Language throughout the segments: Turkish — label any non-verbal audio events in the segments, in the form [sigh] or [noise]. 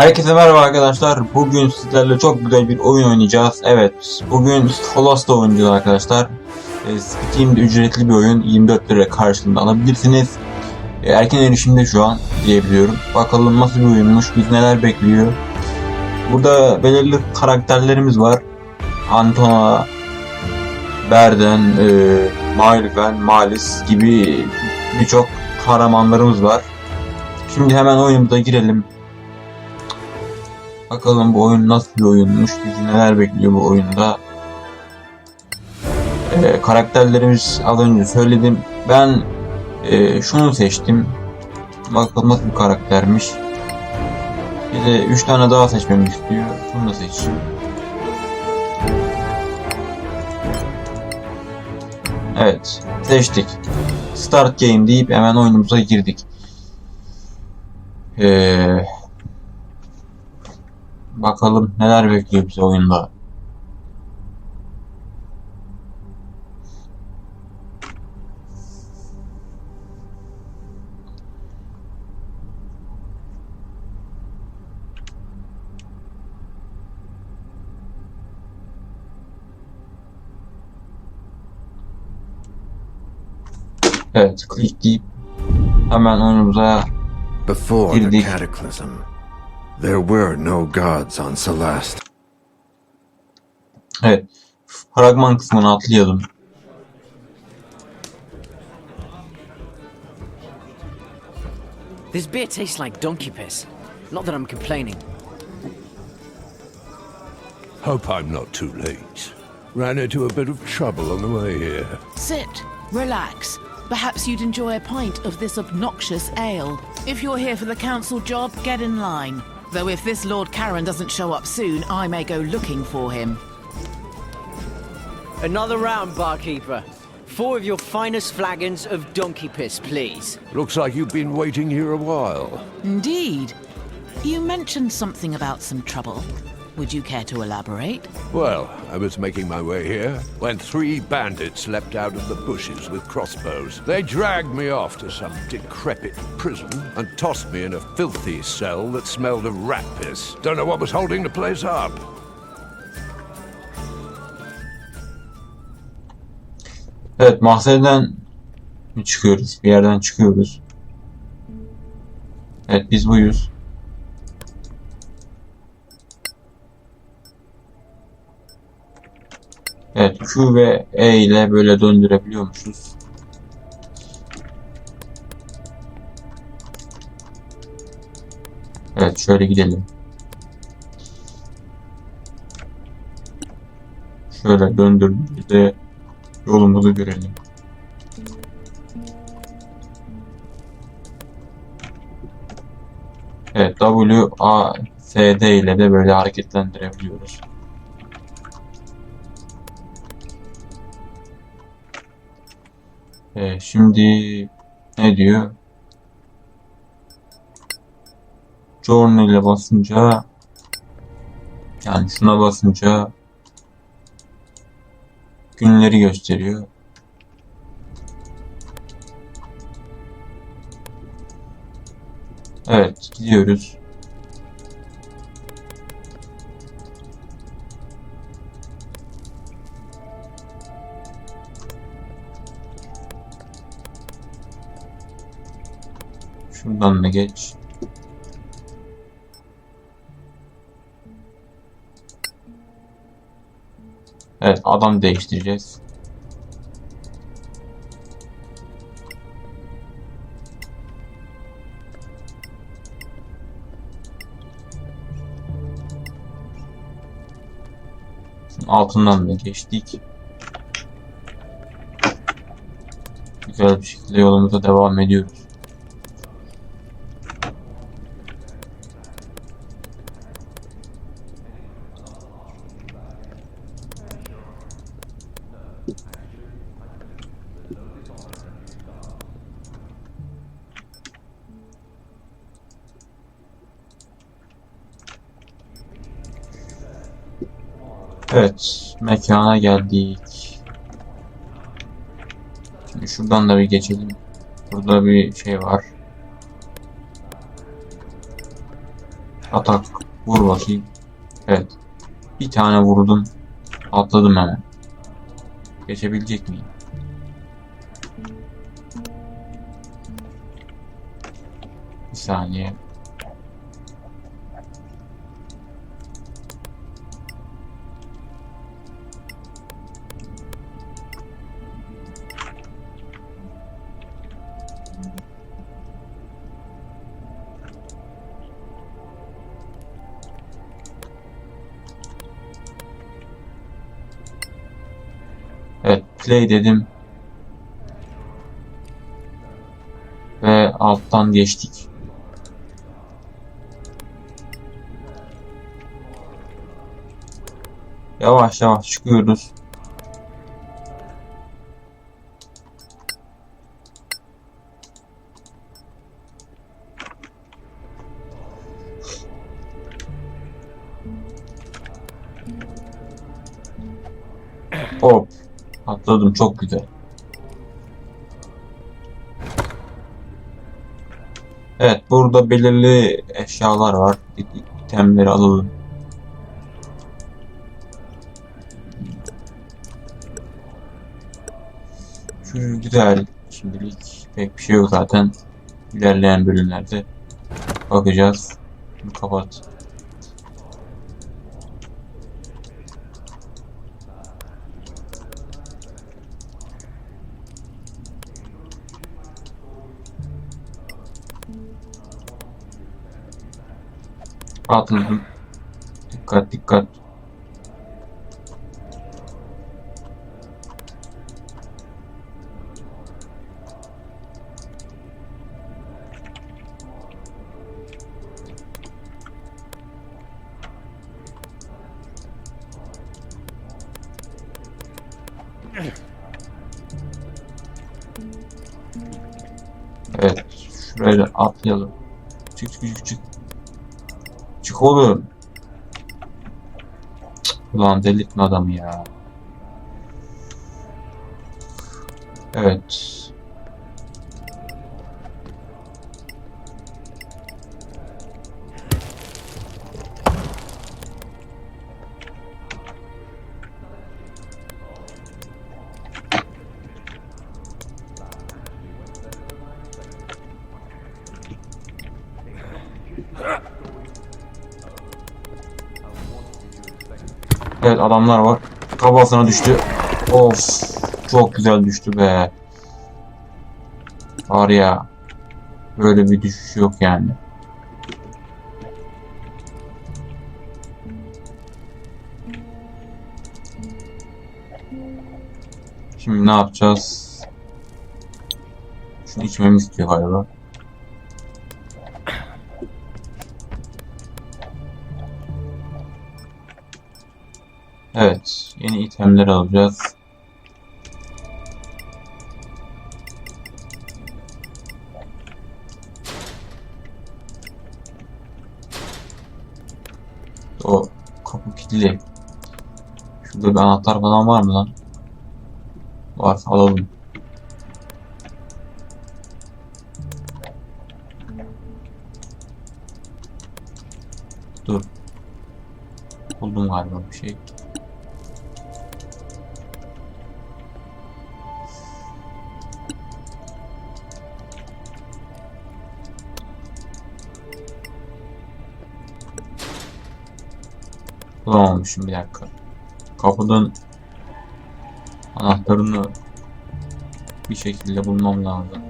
Herkese merhaba arkadaşlar. Bugün sizlerle çok güzel bir oyun oynayacağız. Evet, bugün Holos'ta oynayacağız arkadaşlar. E, Steam'de ücretli bir oyun. 24 lira karşılığında alabilirsiniz. E, erken erişimde şu an diyebiliyorum. Bakalım nasıl bir oyunmuş, biz neler bekliyor. Burada belirli karakterlerimiz var. Antona, Berden, e, Mailven, Malis gibi birçok kahramanlarımız var. Şimdi hemen oyunumuza girelim. Bakalım bu oyun nasıl bir oyunmuş, bizi neler bekliyor bu oyunda. Ee, karakterlerimiz az önce söyledim. Ben e, şunu seçtim. Bakalım nasıl bir karaktermiş. Bir de 3 tane daha seçmemi istiyor. Şunu da seçeyim. Evet, seçtik. Start game deyip hemen oyunumuza girdik. Eee Bakalım neler bekliyor bizi oyunda. Evet, click deyip hemen the Girdik. Cataclysm, there were no gods on Celeste. Evet. Fragman kısmını atlayalım. This beer tastes like donkey piss. Not that I'm complaining. Hope I'm not too late. Ran into a bit of trouble on the way here. Sit, relax. Perhaps you'd enjoy a pint of this obnoxious ale. If you're here for the council job, get in line. Though if this Lord Karen doesn't show up soon, I may go looking for him. Another round, barkeeper. Four of your finest flagons of donkey piss, please. Looks like you've been waiting here a while. Indeed. You mentioned something about some trouble. Would you care to elaborate? Well, I was making my way here when three bandits leapt out of the bushes with crossbows. They dragged me off to some decrepit prison and tossed me in a filthy cell that smelled of rat piss. Don't know what was holding the place up. Evet, mahzenden çıkıyoruz? Bir yerden çıkıyoruz. Evet, biz buyuz. Evet, Q ve E ile böyle döndürebiliyormuşuz. Evet, şöyle gidelim. Şöyle döndürdüğümüzde yolumuzu görelim. Evet, W, A, S, D ile de böyle hareketlendirebiliyoruz. Evet, şimdi ne diyor? Journal ile basınca yani şuna basınca günleri gösteriyor. Evet, gidiyoruz. Şuradan da geç. Evet, adam değiştireceğiz. Altından da geçtik. Güzel bir şekilde yolumuza devam ediyoruz. Evet, mekana geldik. Şimdi şuradan da bir geçelim. Burada bir şey var. Atak. Vur bakayım. Evet. Bir tane vurdum. Atladım hemen. Geçebilecek miyim? Bir saniye. Play dedim. Ve alttan geçtik. Yavaş yavaş çıkıyoruz. Hop. Atladım çok güzel. Evet burada belirli eşyalar var. İtemleri alalım. Şu güzel. Şimdilik pek bir şey yok zaten. İlerleyen bölümlerde bakacağız. Kapat. Atladım. Dikkat dikkat. Evet, şuraya atlayalım. Çık çık çık çık. Çık oğlum. Ulan delirtme adamı ya. Evet. Evet adamlar var. Kafasına düştü. Of. Çok güzel düştü be. Var ya. Böyle bir düşüş yok yani. Şimdi ne yapacağız? Şunu içmemi istiyor galiba. Evet, yeni itemler alacağız. O kapı kilitli. Şurada bir anahtar falan var mı lan? Var, alalım. Dur. Buldum galiba bir şey. Bulamamışım bir dakika. Kapının anahtarını bir şekilde bulmam lazım.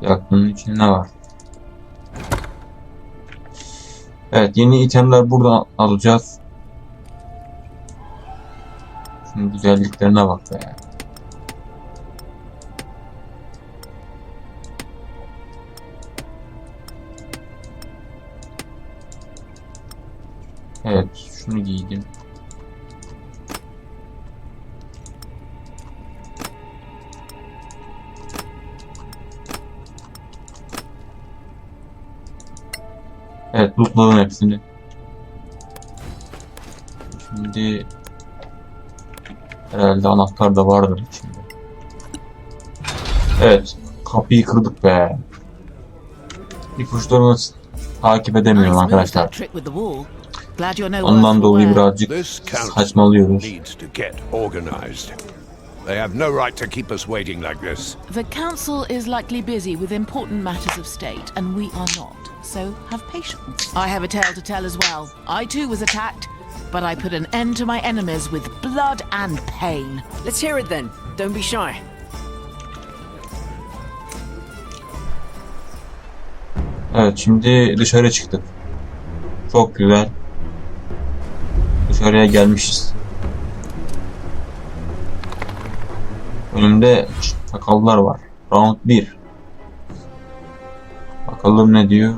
Ya bunun içinde ne var? Evet yeni itemler buradan alacağız. Şunun güzelliklerine bak be. Evet, şunu giydim. Evet, lootladım hepsini. Şimdi herhalde anahtar da vardır içinde. Evet. Kapıyı kırdık be. İpuçlarını takip edemiyorum arkadaşlar. That trick with the. Glad you're no Ondan dolayı birazcık council saçmalıyoruz. needs to get organized. They have no right to keep us waiting like this. The council is likely busy with important matters of state, and we are not. So have patience. I have a tale to tell as well. I too was attacked, but I put an end to my enemies with blood and pain. Let's hear it then. Don't be shy. Evet şimdi dışarı çıktık. Çok güzel. Dışarıya gelmişiz. Önümde sakallar var. Round 1. Bakalım ne diyor.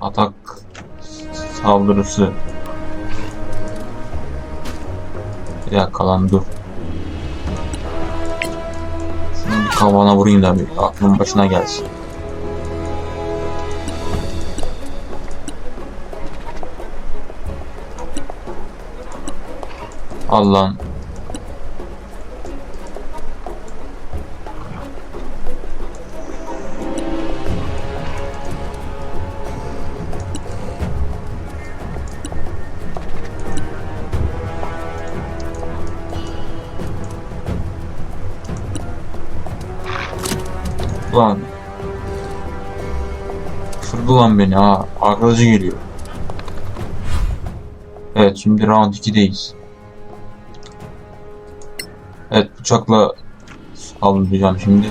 Atak saldırısı. Bir dakika lan dur. Şunu bir kafana vurayım da bir aklın başına gelsin. Al lan. Lan. Kırdı lan beni ha. Arkadaşı geliyor. Evet şimdi round 2'deyiz. Bıçakla saldıracağım şimdi.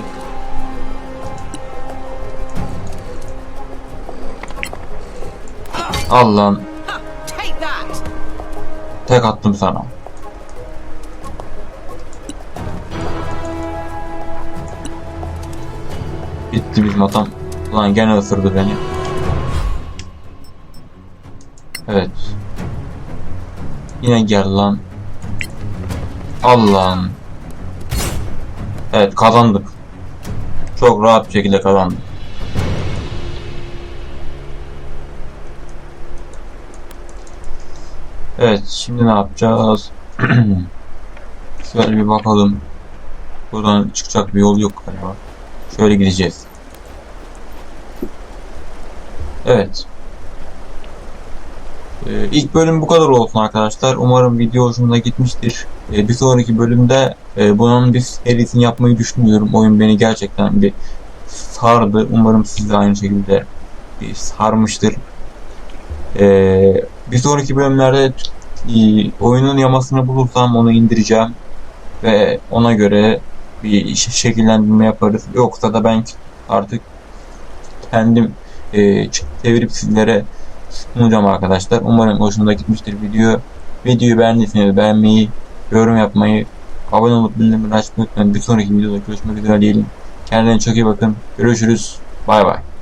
Al lan. Take that! Tek attım sana. Bitti bizim atam. Ulan gene ısırdı beni. Evet. Yine gel lan. Al lan. Evet kazandık. Çok rahat bir şekilde kazandık. Evet şimdi ne yapacağız? [clears throat] Şöyle bir bakalım. Buradan çıkacak bir yol yok galiba. Şöyle gideceğiz. Evet. Ee, ilk bölüm bu kadar olsun arkadaşlar. Umarım video hoşunuza gitmiştir. Ee, bir sonraki bölümde e, bunun bir serisini yapmayı düşünüyorum. Oyun beni gerçekten bir sardı. Umarım siz de aynı şekilde bir sarmıştır. Ee, bir sonraki bölümlerde e, oyunun yamasını bulursam onu indireceğim ve ona göre bir şekillendirme yaparız. Yoksa da ben artık kendim e, çevirip sizlere sunacağım arkadaşlar. Umarım hoşunuza gitmiştir video. Videoyu beğendiyseniz beğenmeyi, yorum yapmayı, abone olup bildirimleri açmayı unutmayın. Bir sonraki videoda görüşmek üzere diyelim. Kendinize çok iyi bakın. Görüşürüz. Bay bay.